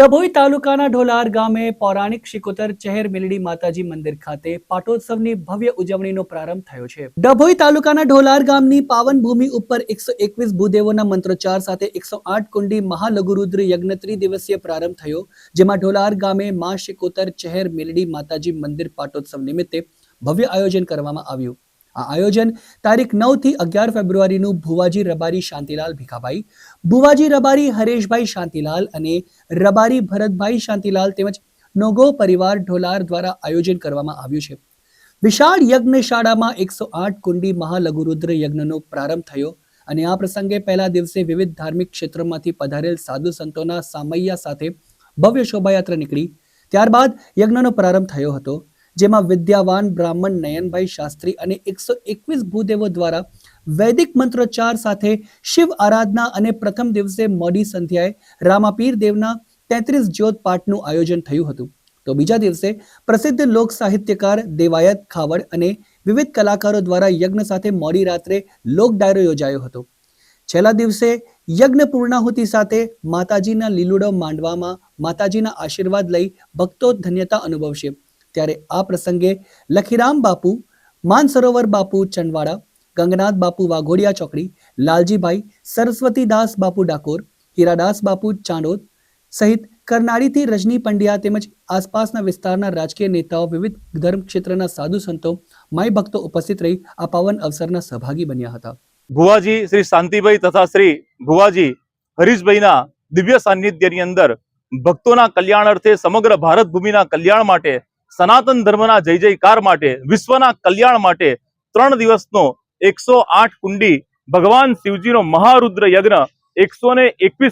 ડભોઈ તાલુકાના ઢોલાર ગામે પૌરાણિક શિકોતર ચહેર મેલડી માતાજી મંદિર ખાતે પાટોત્સવની ભવ્ય ઉજવણીનો પ્રારંભ થયો છે. ડભોઈ તાલુકાના ઢોલાર ગામની પાવન ભૂમિ ઉપર એકસો એકવીસ ભૂદેવોના મંત્રોચ્ચાર સાથે એકસો આઠ કુંડી મહાલઘુરુદ્ર યજ્ઞ ત્રિદિવસીય પ્રારંભ થયો, જેમાં ઢોલાર ગામે મા શિકોતર ચહેર મેલડી માતાજી મંદિર પાટોત્સવ નિમિત્તે ભવ્ય આયોજન કરવામાં આવ્યું. આ આયોજન તારીખ નવથી અગિયાર ફેબ્રુઆરીનું ભુવાજી રબારી શાંતિલાલ ભીખાભાઈ, ભુવાજી રબારી હરેશભાઈ શાંતિલાલ અને રબારી ભરતભાઈ શાંતિલાલ તેમજ નોગો પરિવાર ઢોલાર દ્વારા આયોજન કરવામાં આવ્યું છે. વિશાળ યજ્ઞશાળામાં એકસો આઠ કુંડી મહાલઘુરુદ્ર યજ્ઞનો પ્રારંભ થયો અને આ પ્રસંગે પહેલા દિવસે વિવિધ ધાર્મિક ક્ષેત્રોમાંથી પધારેલ સાધુ સંતોના સામૈયા સાથે ભવ્ય શોભાયાત્રા નીકળી. ત્યારબાદ યજ્ઞનો પ્રારંભ થયો હતો. જેમાં વિદ્યાવાન બ્રાહ્મણ નયનભાઈ શાસ્ત્રી અને એકસો એકવીસ ભૂદેવો દ્વારા વૈદિક મંત્રોચ્ચાર સાથે શિવ આરાધના અને પ્રથમ દિવસે મોડી સંધ્યાએ રામાપીર દેવના તેત્રીસ જ્યોત પાઠનું આયોજન થયું હતું. તો બીજા દિવસે પ્રસિદ્ધ લોક સાહિત્યકાર દેવાયત ખાવડ અને વિવિધ કલાકારો દ્વારા યજ્ઞ સાથે મોડી રાત્રે લોક ડાયરો યોજાયો હતો. છેલ્લા દિવસે યજ્ઞ પૂર્ણાહુતિ સાથે માતાજીના લીલુડો માંડવામાં માતાજીના આશીર્વાદ લઈ ભક્તો ધન્યતા અનુભવશે. ત્યારે આ પ્રસંગે લખીરામ બાપુ, માનસરોવર બાપુ ચંદવાડા ગંગનાથ બાપુ વાઘોડિયા ચોકડી, લાલજીભાઈ સરસ્વતીદાસ બાપુ ડાકોર, હીરાદાસ બાપુ ચાંડોદ સહિત કરનાળીથી રજની પંડ્યા તેમજ આસપાસના વિસ્તારના રાજકીય નેતાઓ, વિવિધ ધર્મ ક્ષેત્રના સાધુ સંતો માય ભક્તો ઉપસ્થિત રહી આ પાવન અવસરના સહભાગી બન્યા હતા. ભુવાજી શ્રી શાંતિભાઈ તથા શ્રી ભુવાજી હરીશભાઈના દિવ્ય સાનિધ્યની અંદર ભક્તોના કલ્યાણ અર્થે સમગ્ર ભારત ભૂમિના કલ્યાણ માટે સનાતન ધર્મના જય જયકાર માટે, વિશ્વના કલ્યાણ માટે ત્રણ દિવસનો એકસો કુંડી ભગવાન શિવજીનો મહારુદ્ર યજ્ઞ એકસો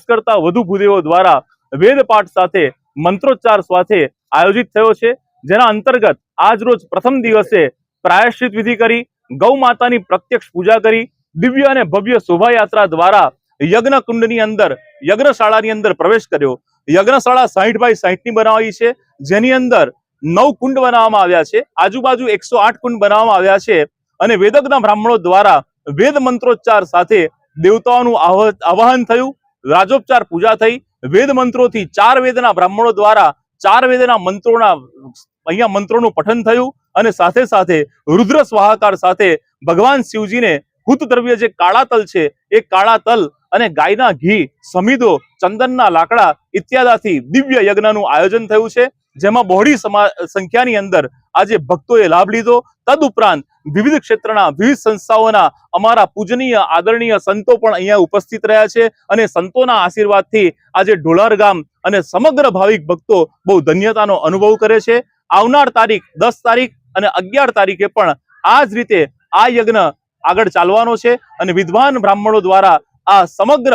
કરતા વધુ ભૂદેવો દ્વારા વેદ પાઠ સાથે, મંત્રોચ્ચાર સાથે આયોજિત થયો છે. જેના અંતર્ગત આજ રોજ પ્રથમ દિવસે પ્રાયશ્ચિત વિધિ કરી, ગૌ માતાની પ્રત્યક્ષ પૂજા કરી, દિવ્ય અને ભવ્ય શોભાયાત્રા દ્વારા યજ્ઞ કુંડની અંદર, યજ્ઞશાળાની અંદર પ્રવેશ કર્યો. યજ્ઞશાળા સાહીઠ બાય સાહીઠની બનાવી છે. જેની અંદર નવ કુંડ બનાવવામાં આવ્યા છે. આજુબાજુ એકસો આઠ કુંડ બનાવવામાં આવ્યા છે અને વેદકના બ્રાહ્મણો દ્વારા વેદ મંત્રોચ્ચાર સાથે દેવતાઓનું આવાહન થયું. રાજોપચાર પૂજા થઈ. વેદ મંત્રોથી ચાર વેદના બ્રાહ્મણો દ્વારા ચાર વેદના મંત્રોના, અહીંયા મંત્રોનું પઠન થયું અને સાથે સાથે રુદ્ર સ્વાહાકાર સાથે ભગવાન શિવજીને હુત દ્રવ્ય જે કાળા તલ છે, એ કાળા તલ અને ગાયના ઘી, સમિદો, ચંદનના લાકડા ઇત્યાદાથી દિવ્ય યજ્ઞનું આયોજન થયું છે, જેમાં બહોળી સંખ્યાની અંદર આજે ભક્તોએ લાભ લીધો. તદુપરાંત વિવિધ ક્ષેત્રના વિવિધ સંસ્થાઓના અમારા પૂજનીય, આદરણીય સંતો પણ અહીંયા ઉપસ્થિત રહ્યા છે અને સંતોના આશીર્વાદથી આજે ઢોલાર ગામ અને સમગ્ર ભાવિક ભક્તો બહુ ધન્યતાનો અનુભવ કરે છે. આવનાર તારીખ દસ તારીખ અને અગિયાર તારીખે પણ આ જ રીતે આ યજ્ઞ આગળ ચાલવાનો છે અને વિદ્વાન બ્રાહ્મણો દ્વારા આ સમગ્ર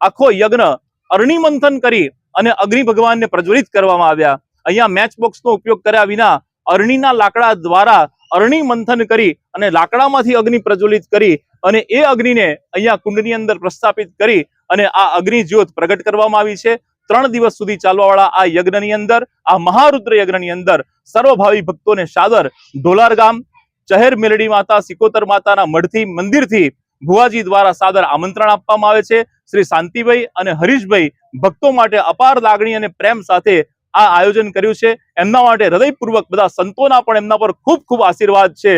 આખો યજ્ઞ અરણીમંથન કરી અને અગ્નિ ભગવાનને પ્રજ્વલિત કરવામાં આવ્યા. અહીંયા મેચ બોક્સનો ઉપયોગ કર્યા વિના અરણીના લાકડા દ્વારા અરણી મંથન કરી અને લાકડામાંથી અગ્નિ પ્રજ્વલિત કરી અને એ અગ્નિને અહીંયા કુંડની અંદર પ્રસ્થાપિત કરી અને આ અગ્નિ જ્યોત પ્રગટ કરવામાં આવી છે. ત્રણ દિવસ સુધી ચાલવાવાળા આ યજ્ઞની અંદર, આ મહારુદ્ર યજ્ઞની અંદર સર્વભાવી ભક્તોને સાદર ઢોલાર ગામ ચહેર મેલડી માતા, સિકોતર માતાના મઢથી, મંદિરથી ભુવાજી દ્વારા સાદર આમંત્રણ આપવામાં આવે છે. શ્રી શાંતિભાઈ અને હરીશભાઈ ભક્તો માટે અપાર લાગણી અને પ્રેમ સાથે આ આયોજન કર્યું છે. એમના માટે હૃદયપૂર્વક બધા સંતોના પણ એમના પર ખૂબ ખૂબ આશીર્વાદ છે.